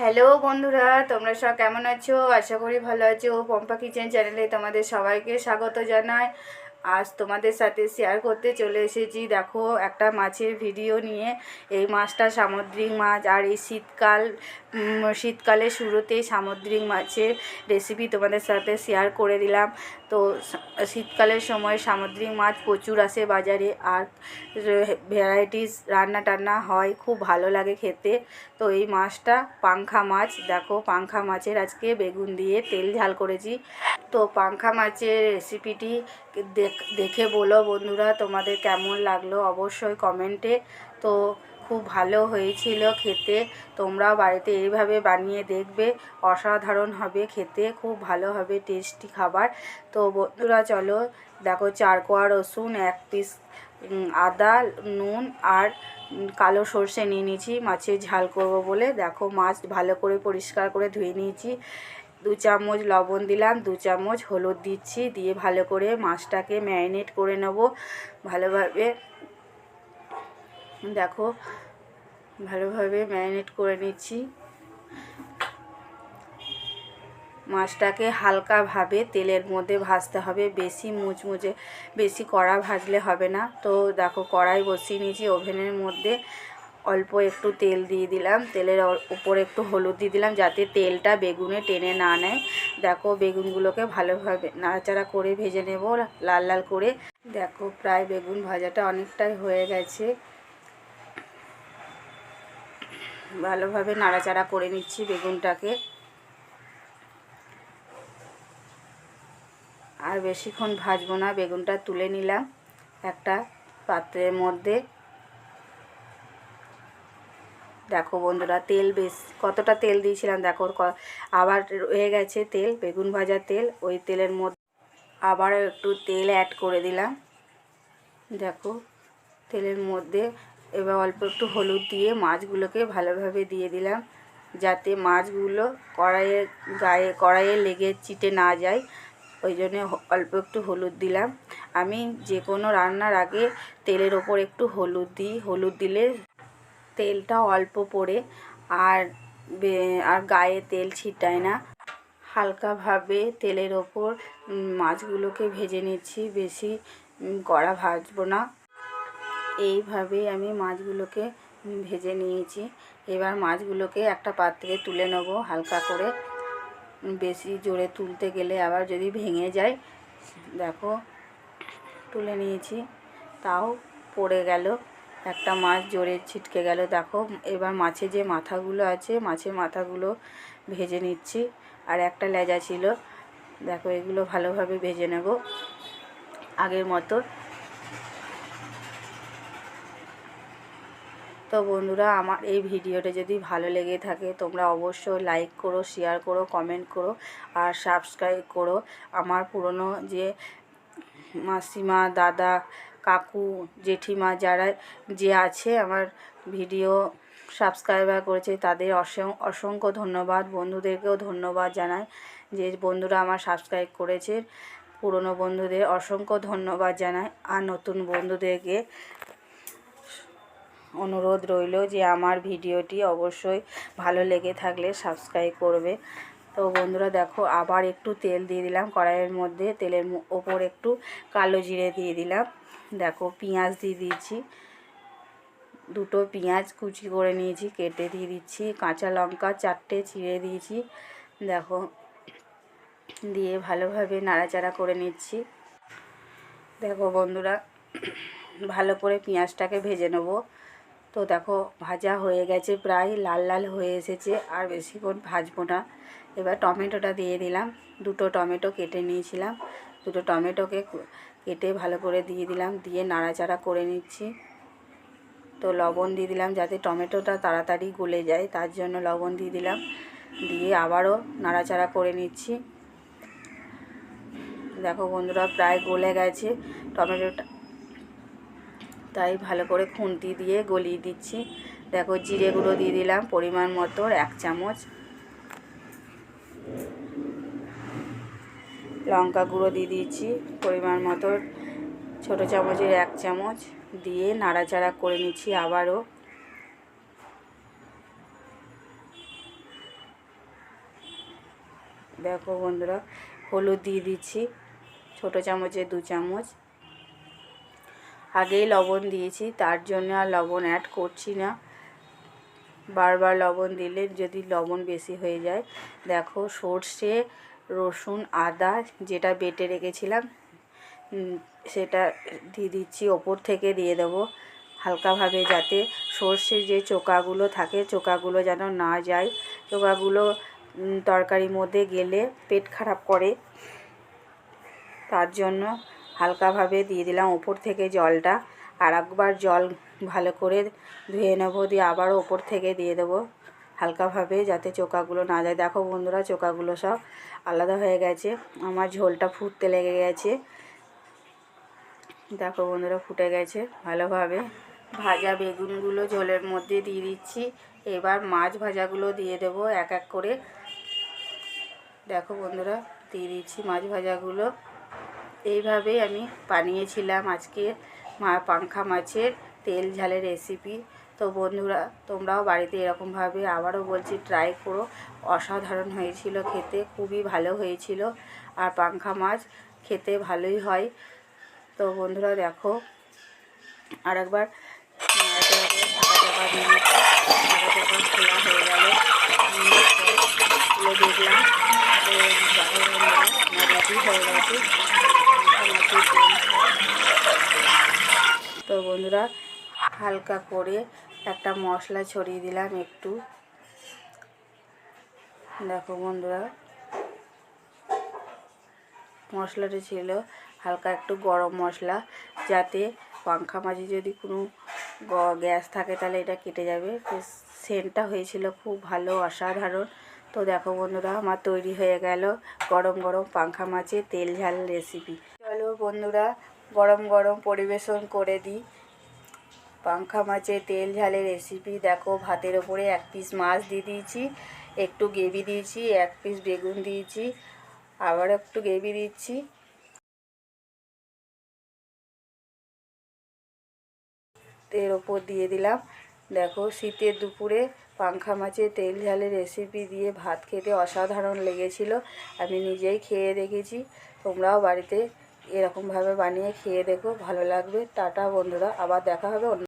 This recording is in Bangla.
হ্যালো বন্ধুরা, তোমরা সব কেমন আছো? আশা করি ভালো আছো। পম্পা কিচেন চ্যানেলে তোমাদের সবাইকে স্বাগত জানাই। আজ তোমাদের সাথে শেয়ার করতে চলে এসেছি। দেখো, একটা মাছের ভিডিও নিয়ে। এই মাছটা সামুদ্রিক মাছ আর এই শীতকাল শীতকালের শুরুতেই সামুদ্রিক মাছের রেসিপি তোমাদের সাথে শেয়ার করে দিলাম। তো, শীতকালের সময় সামুদ্রিক মাছ প্রচুর আসে বাজারে আর ভ্যারাইটিস রান্না টান্না হয়, খুব ভালো লাগে খেতে। তো, এই মাছটা পাংখা মাছ। দেখো, পাংখা মাছের আজকে বেগুন দিয়ে তেল ঝাল করেছি। তো, পাংখা মাছের রেসিপিটি দেখ- বলো বন্ধুরা তোমাদের কেমন লাগল অবশ্যই কমেন্টে তো খুব ভালো হয়েছিল খেতে, তোমরাও বাড়িতে এইভাবে বানিয়ে দেখবে, অসাধারণ হবে খেতে, খুব ভালো হবে টেস্টি খাবার। তো বন্ধুরা চলো, দেখো চার কোয়া রসুন, এক পিস আদা, নুন আর কালো সর্ষে নিয়ে নিয়েছি, মাছের ঝাল করব বলে। দেখো মাছ ভালো করে পরিষ্কার করে ধুয়ে নিয়েছি। দু চামচ লবণ দিলাম, দু চামচ হলুদ দিচ্ছি, দিয়ে ভালো করে মাছটাকে ম্যারিনেট করে নেব। ভালোভাবে দেখো, ভালোভাবে ম্যারিনেট করে নিচ্ছি। মাছটাকে হালকাভাবে তেলের মধ্যে ভাজতে হবে, বেশি মুচমুচে, বেশি কড়া ভাজলে হবে না। তো দেখো, কড়াই বসিয়ে নিয়েছি ওভেনের মধ্যে। অল্প একটু তেল দিয়ে দিলাম। তেলের উপরে একটু হলুদ দিয়ে দিলাম যাতে তেলটা বেগুনে টেনে না নেয়। দেখো বেগুনগুলোকে ভালোভাবে নাড়াচাড়া করে ভেজে নেব, লাল লাল করে। দেখো প্রায় বেগুন ভাজাটা অনেকটাই হয়ে গেছে। ভালোভাবে নাড়াচাড়া করে নিচ্ছি বেগুনটাকে। আর বেশিক্ষণ ভাজবো না, বেগুনটা তুলে নিলাম একটা পাত্রের মধ্যে। দেখো বন্ধুরা, তেল বেশ, কতটা তেল দিয়েছিলাম দেখো আবার রয়ে গেছে তেল, বেগুন ভাজা তেল, ওই তেলের মধ্যে আবার একটু তেল অ্যাড করে দিলাম। দেখো, তেলের মধ্যে এবার অল্প একটু হলুদ দিয়ে মাছগুলোকে ভালোভাবে দিয়ে দিলাম, যাতে মাছগুলো কড়াইয়ের গায়ে, কড়াইয়ে লেগে চিটে না যায়, ওই জন্য অল্প একটু হলুদ দিলাম। আমি যে কোনো রান্নার আগে তেলের ওপর একটু হলুদ দিই, হলুদ দিলে তেলটা অল্প পড়ে আর আর গায়ে তেল ছিটায় না। হালকাভাবে তেলের ওপর মাছগুলোকে ভেজে নিচ্ছি, বেশি কড়া ভাজবো না। এইভাবে আমি মাছগুলোকে ভেজে নিয়েছি। এবার মাছগুলোকে একটা পাত্রে তুলে নেব হালকা করে। বেশি জোরে তুলতে গেলে আবার যদি ভেঙে যায়, দেখো, তুলে নিয়েছি। তাও পড়ে গেল। একটা মাছ জোরে ছিটকে গেল। দেখো, এবার মাছে যে মাথাগুলো আছে, মাছের মাথাগুলো ভেজে নিচ্ছি। আর একটা লেজা ছিল। দেখো, এগুলো ভালোভাবে ভেজে নেব। আগের মতো। তো বন্ধুরা, আমার এই ভিডিওটা যদি ভালো লেগে থাকে, তোমরা অবশ্যই লাইক করো শেয়ার করো কমেন্ট করো, আর সাবস্ক্রাইব করো। আমার পুরনো যে মাসিমা, দাদা কাকু, জেঠিমা যারা যে আছে, আমার ভিডিও সাবস্ক্রাইবার করেছে, তাদের অসং, অসংখ্য ধন্যবাদ। বন্ধুদেরকেও ধন্যবাদ জানাই যে বন্ধুরা আমার সাবস্ক্রাইব করেছে। পুরনো বন্ধুদের অসংখ্য ধন্যবাদ জানাই। আর নতুন বন্ধুদেরকে অনুরোধ রইল যে আমার ভিডিওটি অবশ্যই ভালো লেগে থাকলে সাবস্ক্রাইব করবে। তো বন্ধুরা দেখো, আবার একটু তেল দিয়ে দিলাম, কড়াইয়ের মধ্যে তেলের ওপর একটু কালো জিরে দিয়ে দিলাম। দেখো, পেঁয়াজ দিয়ে দিয়েছি। দুটো পেঁয়াজ কুচি করে নিয়েছি, কেটে দিয়ে দিচ্ছি। কাঁচা লঙ্কা চারটে চিড়ে দিয়েছি। দেখো, দিয়ে ভালোভাবে নাড়াচাড়া করে নিচ্ছি। দেখো বন্ধুরা, ভালো করে পেঁয়াজটাকে ভেজে নেব। তো দেখো, ভাজা হয়ে গেছে, প্রায় লাল লাল হয়ে এসেছে, আর বেশিক্ষণ ভাজবো না। এবার টমেটোটা দিয়ে দিলাম। দুটো টমেটো কেটে নিয়েছিলাম। দুটো টমেটোকে কেটে ভালো করে দিয়ে দিলাম, দিয়ে নাড়াচাড়া করে নিচ্ছি। তো লবণ দিয়ে দিলাম যাতে টমেটোটা তাড়াতাড়ি গলে যায়, তার জন্য লবণ দিয়ে দিলাম। দিয়ে আবারও নাড়াচাড়া করে নিচ্ছি। দেখো বন্ধুরা, প্রায় গলে গেছে। টমেটোটা তাই ভালো করে খুন্তি দিয়ে গলিয়ে দিচ্ছি। দেখো জিরে গুঁড়ো দিয়ে দিলাম পরিমাণ মতো, এক চামচ। লঙ্কা গুঁড়ো দিয়ে দিয়েছি পরিমাণ মতো, ছোটো চামচের এক চামচ। দিয়ে নাড়াচাড়া করে নিচ্ছি আবারও। দেখো বন্ধুরা, হলুদ দিয়ে দিচ্ছি, ছোটো চামচে দু চামচ। আগেই লবণ দিয়েছি, তার জন্য আর লবণ অ্যাড করছি না। বারবার লবণ দিলে যদি লবণ বেশি হয়ে যায়, দেখো সর্ষে, রসুন, আদা যেটা বেটে রেখেছিলাম সেটা দিয়ে দিচ্ছি, ওপর থেকে দিয়ে দেবো হালকাভাবে যাতে সর্ষের যে চোকাগুলো থাকে, চোকাগুলো যেন না যায়। চোকাগুলো তরকারির মধ্যে গেলে পেট খারাপ করে, তার জন্য হালকাভাবে দিয়ে দিলাম ওপর থেকে জলটা। আর একবার জল ভালো করে ধুয়ে নেব, দিয়ে আবারও ওপর থেকে দিয়ে দেবো হালকাভাবে যাতে চোকাগুলো না যায়। দেখো বন্ধুরা, চোকাগুলো সব আলাদা হয়ে গেছে। আমার ঝোলটা ফুটতে লেগে গেছে। দেখো বন্ধুরা, ফুটে গেছে ভালোভাবে। ভাজা বেগুনগুলো ঝোলের মধ্যে দিয়ে দিচ্ছি। এবার মাছ ভাজাগুলো দিয়ে দেবো এক এক করে। দেখো বন্ধুরা, দিয়ে দিচ্ছি মাছ ভাজাগুলো। এইভাবেই আমি বানিয়েছিলাম আজকে মা পাংখা মাছের তেল ঝালের রেসিপি তো বন্ধুরা, তোমরাও বাড়িতে এরকমভাবে আবারও বলছি ট্রাই করো। অসাধারণ হয়েছিল খেতে, খুবই ভালো হয়েছিল। আর পাংখা মাছ খেতে ভালোই হয়। তো বন্ধুরা দেখো চাপা দিয়ে দিচ্ছি ঢাকা চাপা খোলা হয়ে গেল খুলে দেখলাম তো দেখো বন্ধুরা আমার রেডি হয়ে গেছে মাছের তেল ঝাল। তো বন্ধুরা হালকা করে একটা মশলা ছড়িয়ে দিলাম একটু। দেখো বন্ধুরা, মশলাটা ছিল হালকা একটু গরম মশলা, যাতে পাংখা মাঝে যদি কোনো গ্যাস থাকে তাহলে এটা কেটে যাবে। সেন্টটা হয়েছিল খুব ভালো, অসাধারণ। তো দেখো বন্ধুরা, আমার তৈরি হয়ে গেল গরম গরম পাংখা মাছের তেল ঝাল রেসিপি চলো বন্ধুরা, গরম গরম পরিবেশন করে দিই। পাংখা মাছের তেল ঝালের রেসিপি দেখো, ভাতের ওপরে এক পিস মাছ দিয়ে দিয়েছি, একটু গ্রেভি দিয়েছি, এক পিস বেগুন দিয়েছি, আবার একটু গ্রেভি দিচ্ছি। এর ওপর দিয়ে দিলাম। দেখো, শীতের দুপুরে পাংখা মাছের তেল ঝালের রেসিপি দিয়ে ভাত খেতে অসাধারণ লেগেছিল। আমি নিজেই খেয়ে দেখেছি। তোমরাও বাড়িতে এরকমভাবে বানিয়ে খেয়ে দেখো, ভালো লাগবে। টাটা বন্ধুরা, আবার দেখা হবে অন্য